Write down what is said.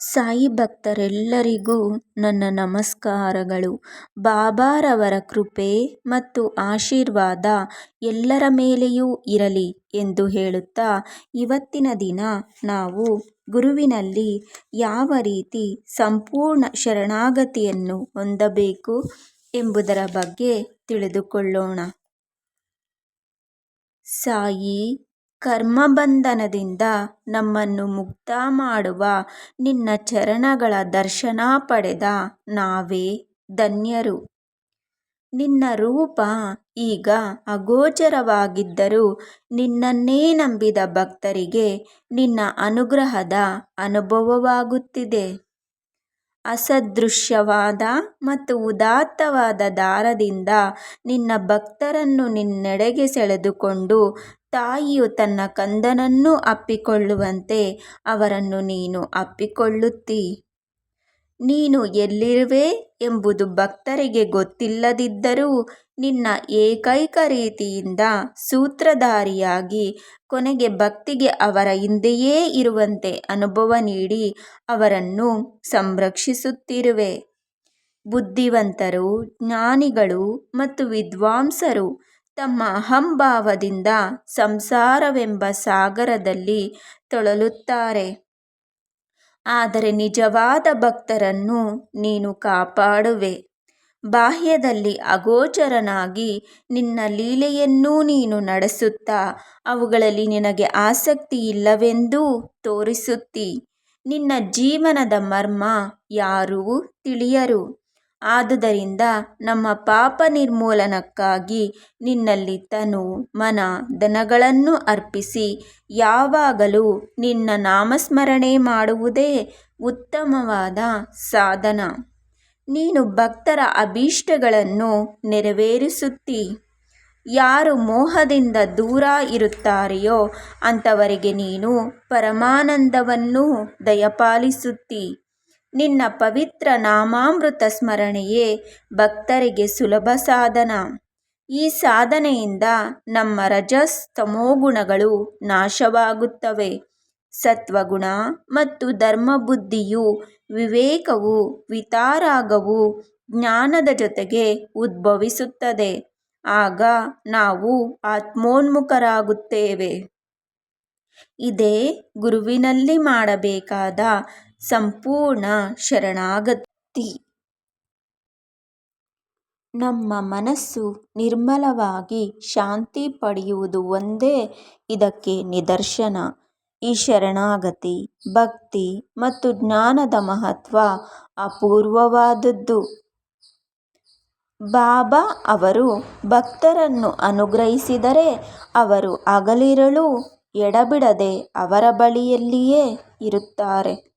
ಸಾಯಿ ಭಕ್ತರೆಲ್ಲರಿಗೂ ನನ್ನ ನಮಸ್ಕಾರಗಳು. ಬಾಬಾರವರ ಕೃಪೆ ಮತ್ತು ಆಶೀರ್ವಾದ ಎಲ್ಲರ ಮೇಲೆಯೂ ಇರಲಿ ಎಂದು ಹೇಳುತ್ತಾ ಇವತ್ತಿನ ದಿನ ನಾವು ಗುರುವಿನಲ್ಲಿ ಯಾವ ರೀತಿ ಸಂಪೂರ್ಣ ಶರಣಾಗತಿಯನ್ನು ಹೊಂದಬೇಕು ಎಂಬುದರ ಬಗ್ಗೆ ತಿಳಿದುಕೊಳ್ಳೋಣ. ಸಾಯಿ ಕರ್ಮಬಂಧನದಿಂದ ನಮ್ಮನ್ನು ಮುಕ್ತ ಮಾಡುವ ನಿನ್ನ ಚರಣಗಳ ದರ್ಶನ ಪಡೆದ ನಾವೇ ಧನ್ಯರು. ನಿನ್ನ ರೂಪ ಈಗ ಅಗೋಚರವಾಗಿದ್ದರೂ ನಿನ್ನನ್ನೇ ನಂಬಿದ ಭಕ್ತರಿಗೆ ನಿನ್ನ ಅನುಗ್ರಹದ ಅನುಭವವಾಗುತ್ತಿದೆ. ಅಸದೃಶ್ಯವಾದ ಮತ್ತು ಉದಾತ್ತವಾದ ದಾರದಿಂದ ನಿನ್ನ ಭಕ್ತರನ್ನು ನಿನ್ನೆಡೆಗೆ ಸೆಳೆದುಕೊಂಡು ತಾಯಿಯು ತನ್ನ ಕಂದನನ್ನು ಅಪ್ಪಿಕೊಳ್ಳುವಂತೆ ಅವರನ್ನು ನೀನು ಅಪ್ಪಿಕೊಳ್ಳುತ್ತೀ. ನೀನು ಎಲ್ಲಿರುವೆ ಎಂಬುದು ಭಕ್ತರಿಗೆ ಗೊತ್ತಿಲ್ಲದಿದ್ದರೂ ನಿನ್ನ ಏಕೈಕ ರೀತಿಯಿಂದ ಸೂತ್ರಧಾರಿಯಾಗಿ ಕೊನೆಗೆ ಭಕ್ತಿಗೆ ಅವರ ಹಿಂದೆಯೇ ಇರುವಂತೆ ಅನುಭವ ನೀಡಿ ಅವರನ್ನು ಸಂರಕ್ಷಿಸುತ್ತಿರುವೆ. ಬುದ್ಧಿವಂತರು, ಜ್ಞಾನಿಗಳು ಮತ್ತು ವಿದ್ವಾಂಸರು ತಮ್ಮ ಅಹಂಭಾವದಿಂದ ಸಂಸಾರವೆಂಬ ಸಾಗರದಲ್ಲಿ ತೊಳಲುತ್ತಾರೆ. ಆದರೆ ನಿಜವಾದ ಭಕ್ತರನ್ನು ನೀನು ಕಾಪಾಡುವೆ. ಬಾಹ್ಯದಲ್ಲಿ ಅಗೋಚರನಾಗಿ ನಿನ್ನ ಲೀಲೆಯನ್ನೂ ನೀನು ನಡೆಸುತ್ತಾ, ಅವುಗಳಲ್ಲಿ ನಿನಗೆ ಆಸಕ್ತಿ ಇಲ್ಲವೆಂದೂ ತೋರಿಸುತ್ತಿ. ನಿನ್ನ ಜೀವನದ ಮರ್ಮ ಯಾರೂ ತಿಳಿಯರು. ಆದುದರಿಂದ ನಮ್ಮ ಪಾಪ ನಿರ್ಮೂಲನಕ್ಕಾಗಿ ನಿನ್ನಲ್ಲಿ ತನು ಮನ ಧನಗಳನ್ನು ಅರ್ಪಿಸಿ, ಯಾವಾಗಲೂ ನಿನ್ನ ನಾಮಸ್ಮರಣೆ ಮಾಡುವುದೇ ಉತ್ತಮವಾದ ಸಾಧನ. ನೀನು ಭಕ್ತರ ಅಭೀಷ್ಟಗಳನ್ನು ನೆರವೇರಿಸುತ್ತಿ. ಯಾರು ಮೋಹದಿಂದ ದೂರ ಇರುತ್ತಾರೆಯೋ ಅಂಥವರಿಗೆ ನೀನು ಪರಮಾನಂದವನ್ನು ದಯಪಾಲಿಸುತ್ತೀ. ನಿನ್ನ ಪವಿತ್ರ ನಾಮಾಮೃತ ಸ್ಮರಣೆಯೇ ಭಕ್ತರಿಗೆ ಸುಲಭ ಸಾಧನ. ಈ ಸಾಧನೆಯಿಂದ ನಮ್ಮ ರಜಸ್ ತಮೋಗುಣಗಳು ನಾಶವಾಗುತ್ತವೆ. ಸತ್ವಗುಣ ಮತ್ತು ಧರ್ಮಬುದ್ಧಿಯು ವಿವೇಕವು, ವಿತಾರಾಗವು ಜ್ಞಾನದ ಜೊತೆಗೆ ಉದ್ಭವಿಸುತ್ತದೆ. ಆಗ ನಾವು ಆತ್ಮೋನ್ಮುಖರಾಗುತ್ತೇವೆ. ಇದೇ ಗುರುವಿನಲ್ಲಿ ಮಾಡಬೇಕಾದ ಸಂಪೂರ್ಣ ಶರಣಾಗತಿ. ನಮ್ಮ ಮನಸ್ಸು ನಿರ್ಮಲವಾಗಿ ಶಾಂತಿ ಪಡೆಯುವುದು ಒಂದೇ ಇದಕ್ಕೆ ನಿದರ್ಶನ. ಈ ಶರಣಾಗತಿ, ಭಕ್ತಿ ಮತ್ತು ಜ್ಞಾನದ ಮಹತ್ವ ಅಪೂರ್ವವಾದದ್ದು. ಬಾಬಾ ಅವರು ಭಕ್ತರನ್ನು ಅನುಗ್ರಹಿಸಿದರೆ ಅವರು ಅಗಲಿರಲು ಎಡಬಿಡದೆ ಅವರ ಬಳಿಯಲ್ಲಿಯೇ ಇರುತ್ತಾರೆ.